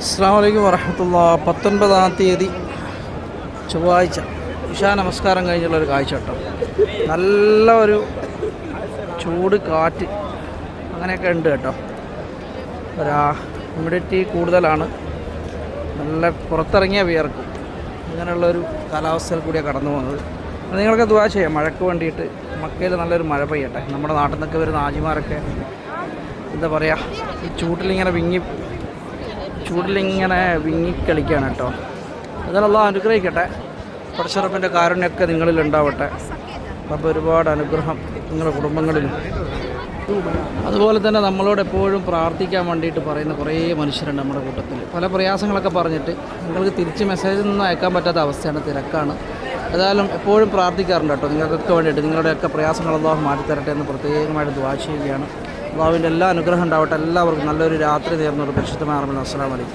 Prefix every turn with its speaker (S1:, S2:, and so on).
S1: അസ്സാം വലൈക്കും പത്തൊൻപതാം തീയതി ചൊവ്വാഴ്ച. ഇഷാ നമസ്കാരം കഴിഞ്ഞുള്ള ഒരു കാഴ്ച കേട്ടോ. നല്ല ഒരു ചൂട് കാറ്റ് അങ്ങനെയൊക്കെ ഉണ്ട് കേട്ടോ. ഒരാ ഹ്യൂമിഡിറ്റി കൂടുതലാണ്. നല്ല പുറത്തിറങ്ങിയ വിയർക്കും. അങ്ങനെയുള്ളൊരു കാലാവസ്ഥയിൽ കൂടിയാണ് കടന്നു പോകുന്നത്. അപ്പോൾ നിങ്ങളൊക്കെ ദുവാ ചെയ്യാം. മഴയ്ക്ക് വേണ്ടിയിട്ട് മക്കയിൽ നല്ലൊരു മഴ പെയ്യട്ടെ. നമ്മുടെ നാട്ടിൽ നിന്നൊക്കെ വരുന്ന ആജിമാരൊക്കെ എന്താ പറയുക ഈ ചൂട്ടിലിങ്ങനെ വിങ്ങി ചൂടിലിങ്ങനെ വിങ്ങിക്കളിക്കുകയാണ് കേട്ടോ. അതിനുള്ള അനുഗ്രഹിക്കട്ടെ. പടച്ചിറപ്പിന്റെ കാരുണ്യമൊക്കെ നിങ്ങളിൽ ഉണ്ടാവട്ടെ. അപ്പോൾ ഒരുപാട് അനുഗ്രഹം നിങ്ങളുടെ കുടുംബങ്ങളിലും. അതുപോലെ തന്നെ നമ്മളോട് എപ്പോഴും പ്രാർത്ഥിക്കാൻ വേണ്ടിയിട്ട് പറയുന്ന കുറേ മനുഷ്യരുണ്ട് നമ്മുടെ കൂട്ടത്തിൽ. പല പ്രയാസങ്ങളൊക്കെ പറഞ്ഞിട്ട് നിങ്ങൾക്ക് തിരിച്ച് മെസ്സേജ് ഒന്നും അയക്കാൻ പറ്റാത്ത അവസ്ഥയാണ് തിരക്കാണ്. ഏതായാലും എപ്പോഴും പ്രാർത്ഥിക്കാറുണ്ട് കേട്ടോ. നിങ്ങൾക്കൊക്കെ വേണ്ടിയിട്ട് നിങ്ങളുടെയൊക്കെ പ്രയാസങ്ങൾ മാറ്റിത്തരട്ടെ എന്ന് പ്രത്യേകമായിട്ട് ദ്വാ ചെയ്യുകയാണ്. അള്ളാഹുവിന്റെ എല്ലാ അനുഗ്രഹം ഉണ്ടാവട്ടെ. എല്ലാവർക്കും നല്ലൊരു രാത്രി നേർന്നൊരു പരിശുദ്ധമായ അസ്സലാമലൈക്കും